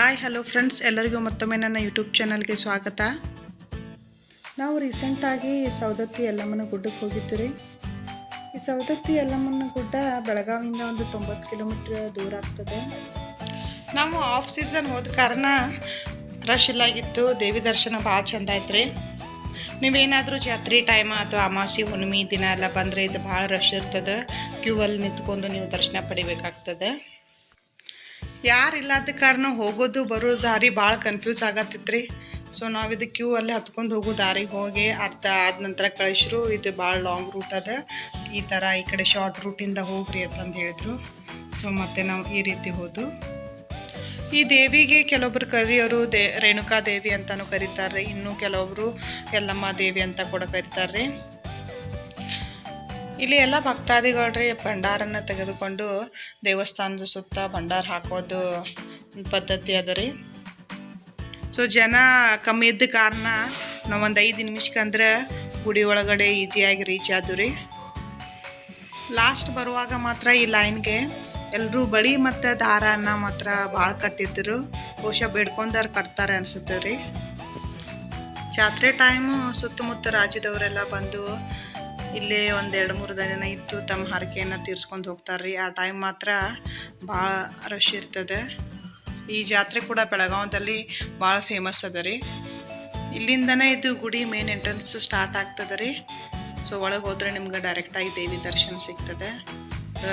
Hi hello friends ಎಲ್ಲರಿಗೂ ಮತ್ತೊಮ್ಮೆ ನನ್ನ ಯೂಟ್ಯೂಬ್ ಚಾನಲ್ಗೆ ಸ್ವಾಗತ. ನಾವು ರೀಸೆಂಟಾಗಿ ಸೌದತ್ತಿ ಯಲ್ಲಮ್ಮನ ಗುಡ್ಡಕ್ಕೆ ಹೋಗಿದ್ದು ರೀ. ಈ ಸೌದತ್ತಿ ಯಲ್ಲಮ್ಮನ ಗುಡ್ಡ ಬೆಳಗಾವಿಯಿಂದ ಒಂದು ತೊಂಬತ್ತು ಕಿಲೋಮೀಟ್ರ್ ದೂರ ಆಗ್ತದೆ. ನಾವು ಆಫ್ ಸೀಸನ್ ಹೋದ ಕಾರಣ ರಶ್ ಇಲ್ಲಾಗಿತ್ತು ದೇವಿ ದರ್ಶನ ಭಾಳ ಚಂದ ಆಯ್ತು ರೀ. ನೀವೇನಾದರೂ ಜಾತ್ರೆ ಟೈಮ್ ಅಥವಾ ಅಮಾಸಿ ಹುಣ್ಣಿಮೆ ದಿನ ಎಲ್ಲ ಬಂದರೆ ಇದು ಭಾಳ ರಶ್ ಇರ್ತದೆ. ಕ್ಯೂ ಅಲ್ಲಿ ನಿಂತ್ಕೊಂಡು ನೀವು ದರ್ಶನ ಪಡಿಬೇಕಾಗ್ತದೆ. ಯಾರು ಇಲ್ಲದ ಕಾರಣ ಹೋಗೋದು ಬರೋ ದಾರಿ ಭಾಳ ಕನ್ಫ್ಯೂಸ್ ಆಗತ್ತಿತ್ತು ರೀ ಸೊ ನಾವು ಇದು ಕ್ಯೂ ಅಲ್ಲಿ ಹತ್ಕೊಂಡು ಹೋಗೋ ದಾರಿಗೆ ಹೋಗಿ ಅರ್ಧ ಆದ ನಂತರ ಕಳಿಸ್ರು, ಇದು ಭಾಳ ಲಾಂಗ್ ರೂಟ್ ಅದ. ಈ ಥರ ಈ ಕಡೆ ಶಾರ್ಟ್ ರೂಟಿಂದ ಹೋಗ್ರಿ ಅಂತಂದು ಹೇಳಿದ್ರು. ಸೊ ಮತ್ತೆ ನಾವು ಈ ರೀತಿ ಹೋದು. ಈ ದೇವಿಗೆ ಕೆಲವೊಬ್ರು ಕರಿಯೋರು ದೇ, ರೇಣುಕಾ ದೇವಿ ಅಂತಲೂ ಕರೀತಾರೆ ಇನ್ನು ಕೆಲವೊಬ್ರು ಯಲ್ಲಮ್ಮ ದೇವಿ ಅಂತ ಕೂಡ ಕರೀತಾರೆ ಇಲ್ಲಿ ಎಲ್ಲ ಭಕ್ತಾದಿಗಳ್ರಿ ಭಂಡಾರನ್ನ ತೆಗೆದುಕೊಂಡು ದೇವಸ್ಥಾನದ ಸುತ್ತ ಭಂಡಾರ ಹಾಕೋದು ಪದ್ಧತಿ ಅದ ರೀ. ಸೊ ಜನ ಕಮ್ಮಿ ಇದ್ದ ಕಾರಣ ನಾವು ಒಂದು ಐದು ನಿಮಿಷಕ್ಕಂದ್ರೆ ಗುಡಿ ಒಳಗಡೆ ಈಜಿಯಾಗಿ ರೀಚ್ ಆದ್ವು ರೀ. ಲಾಸ್ಟ್ ಬರುವಾಗ ಮಾತ್ರ ಈ ಲೈನ್ಗೆ ಎಲ್ಲರೂ ಬಳಿ ಮತ್ತು ದಾರನ ಮಾತ್ರ ಭಾಳ ಕಟ್ಟಿದ್ರು. ಬಹುಶಃ ಬೇಡ್ಕೊಂಡವ್ರು ಕಟ್ತಾರೆ ಅನ್ಸುತ್ತೆ ರೀ. ಜಾತ್ರೆ ಟೈಮು ಸುತ್ತಮುತ್ತ ರಾಜ್ಯದವರೆಲ್ಲ ಬಂದು ಇಲ್ಲೇ ಒಂದು ಎರಡು ಮೂರು ದಿನ ಇತ್ತು ತಮ್ಮ ಹರಕೆಯನ್ನು ತೀರ್ಸ್ಕೊಂಡು ಹೋಗ್ತಾರೆ ರೀ ಆ ಟೈಮ್ ಮಾತ್ರ ಭಾಳ ರಶ್ ಇರ್ತದೆ. ಈ ಜಾತ್ರೆ ಕೂಡ ಬೆಳಗಾವದಲ್ಲಿ ಭಾಳ ಫೇಮಸ್ ಅದ ರೀ. ಇಲ್ಲಿಂದನೇ ಇದು ಗುಡಿ ಮೇನ್ ಎಂಟ್ರೆನ್ಸ್ ಸ್ಟಾರ್ಟ್ ಆಗ್ತದೆ ರೀ ಸೊ ಒಳಗೆ ಹೋದರೆ ನಿಮ್ಗೆ ಡೈರೆಕ್ಟಾಗಿ ದೇವಿ ದರ್ಶನ ಸಿಗ್ತದೆ.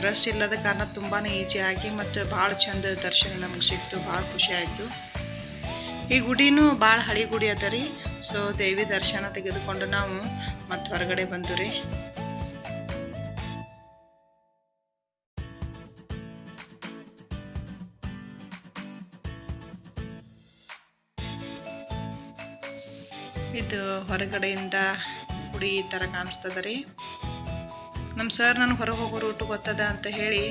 ರಶ್ ಇಲ್ಲದ ಕಾರಣ ತುಂಬಾ ಆಗಿ ಮತ್ತು ಭಾಳ ಚಂದ ದರ್ಶನ ನಮಗೆ ಸಿಕ್ತು, ಭಾಳ ಖುಷಿ ಆಯಿತು. ಈ ಗುಡಿನೂ ಭಾಳ ಹಳಿ ಗುಡಿ ಅದ ರೀ. ಸೊ ದೇವಿ ದರ್ಶನ ತೆಗೆದುಕೊಂಡು ನಾವು ಮತ್ತೆ ಹೊರಗಡೆ ಬಂದು ರೀ. ಇದು ಹೊರಗಡೆಯಿಂದ ಗುಡಿ ಈ ಥರ ಕಾಣಿಸ್ತದ ರೀ. ನಮ್ಮ ಸರ್ ನನಗೆ ಹೊರಗೆ ಹೋಗೋ ರೂಟು ಗೊತ್ತದ ಅಂತ ಹೇಳಿ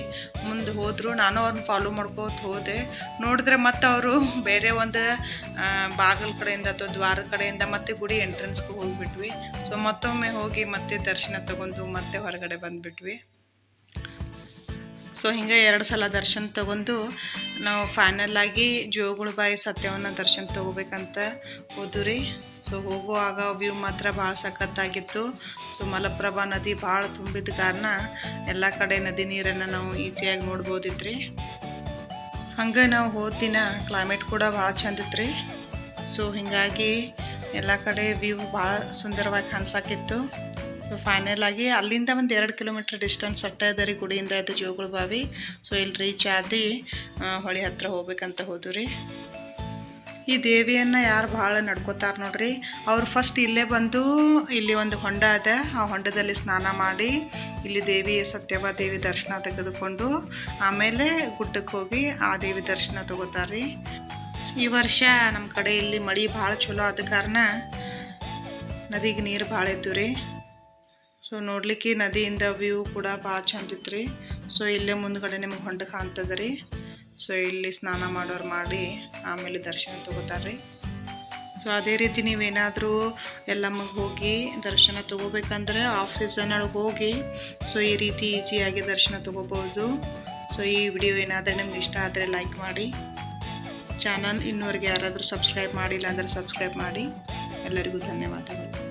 ಮುಂದೆ ಹೋದರು. ನಾನು ಅವ್ರನ್ನ ಫಾಲೋ ಮಾಡ್ಕೋತ ಹೋದೆ. ನೋಡಿದ್ರೆ ಮತ್ತೆ ಅವರು ಬೇರೆ ಒಂದು ಬಾಗಿಲ ಕಡೆಯಿಂದ ಅಥವಾ ದ್ವಾರದ ಕಡೆಯಿಂದ ಮತ್ತೆ ಗುಡಿ ಎಂಟ್ರೆನ್ಸ್ಗೆ ಹೋಗಿಬಿಟ್ವಿ. ಸೊ ಮತ್ತೊಮ್ಮೆ ಹೋಗಿ ಮತ್ತೆ ದರ್ಶನ ತಗೊಂಡು ಮತ್ತೆ ಹೊರಗಡೆ ಬಂದುಬಿಟ್ವಿ. ಸೊ ಹಿಂಗೆ ಎರಡು ಸಲ ದರ್ಶನ ತಗೊಂಡು ನಾವು ಫೈನಲ್ ಆಗಿ ಜೋಗುಳ ಬಾಯಿ ಸತ್ಯವನ್ನ ದರ್ಶನ ತಗೋಬೇಕಂತ ಹೋದ್ರಿ ಸೊ ಹೋಗುವಾಗ ವ್ಯೂ ಮಾತ್ರ ಭಾಳ ಸಖತ್ತಾಗಿತ್ತು. ಸೊ ಮಲಪ್ರಭಾ ನದಿ ಭಾಳ ತುಂಬಿದ ಕಾರಣ ಎಲ್ಲ ಕಡೆ ನದಿ ನೀರನ್ನು ನಾವು ಈಸಿಯಾಗಿ ನೋಡ್ಬೋದಿತ್ತು ರೀ. ಹಂಗೆ ನಾವು ಹೋದ ದಿನ ಕ್ಲೈಮೇಟ್ ಕೂಡ ಭಾಳ ಚಂದ ಇತ್ತು ರೀ. ಸೊ ಹೀಗಾಗಿ ಎಲ್ಲ ಕಡೆ ವ್ಯೂ ಭಾಳ ಸುಂದರವಾಗಿ ಕಾಣಿಸಾಕಿತ್ತು. ಫೈನಲ್ ಆಗಿ ಅಲ್ಲಿಂದ ಒಂದು ಎರಡು ಕಿಲೋಮೀಟ್ರ್ ಡಿಸ್ಟೆನ್ಸ್ ಅಟ್ಟ ಇದೆ ರೀ ಗುಡಿಯಿಂದ ಅದು ಜೋಗುಳ ಬಾವಿ. ಸೊ ಇಲ್ಲಿ ರೀಚ್ ಆದಿ ಹೊಳೆ ಹತ್ರ ಹೋಗ್ಬೇಕಂತ ಹೋದ್ವು ರೀ. ಈ ದೇವಿಯನ್ನು ಯಾರು ಭಾಳ ನಡ್ಕೋತಾರ ನೋಡ್ರಿ. ಅವ್ರು ಫಸ್ಟ್ ಇಲ್ಲೇ ಬಂದು ಇಲ್ಲಿ ಒಂದು ಹೊಂಡ ಅದ. ಆ ಹೊಂಡದಲ್ಲಿ ಸ್ನಾನ ಮಾಡಿ ಇಲ್ಲಿ ದೇವಿ ಸತ್ಯವ ದೇವಿ ದರ್ಶನ ತೆಗೆದುಕೊಂಡು ಆಮೇಲೆ ಗುಡ್ಡಕ್ಕೆ ಹೋಗಿ ಆ ದೇವಿ ದರ್ಶನ ತಗೋತಾರ್ರಿ ಈ ವರ್ಷ ನಮ್ಮ ಕಡೆ ಇಲ್ಲಿ ಮಳೆ ಭಾಳ ಚಲೋ ಆದ ಕಾರಣ ನದಿಗೆ ನೀರು ಭಾಳ ಇದ್ದು ರೀ. ಸೊ ನೋಡ್ಲಿಕ್ಕೆ ನದಿಯಿಂದ ವ್ಯೂ ಕೂಡ ಭಾಳ ಚಂದ ಇತ್ತು ರೀ ಸೊ ಇಲ್ಲೇ ಮುಂದ್ಗಡೆ ನಿಮಗೆ ಹೊಂಡ ಕಾಣ್ತದ ರೀ ಸೊ ಇಲ್ಲಿ ಸ್ನಾನ ಮಾಡೋರು ಮಾಡಿ ಆಮೇಲೆ ದರ್ಶನ ತಗೋತಾರೆ ಸೊ ಅದೇ ರೀತಿ ನೀವೇನಾದರೂ ಎಲ್ಲಮ್ಮಗೆ ಹೋಗಿ ದರ್ಶನ ತಗೋಬೇಕಂದ್ರೆ ಆಫ್ ಸೀಸನ್ ಒಳಗೆ ಹೋಗಿ ಸೊ ಈ ರೀತಿ ಈಸಿಯಾಗಿ ದರ್ಶನ ತೊಗೋಬೋದು ಸೊ ಈ ವಿಡಿಯೋ ಏನಾದರೂ ನಿಮ್ಗೆ ಇಷ್ಟ ಆದರೆ ಲೈಕ್ ಮಾಡಿ. ಚಾನಲ್ ಇನ್ನೂವರೆಗೆ ಯಾರಾದರೂ ಸಬ್ಸ್ಕ್ರೈಬ್ ಮಾಡಿಲ್ಲ ಅಂದರೆ ಸಬ್ಸ್ಕ್ರೈಬ್ ಮಾಡಿ. ಎಲ್ಲರಿಗೂ ಧನ್ಯವಾದಗಳು.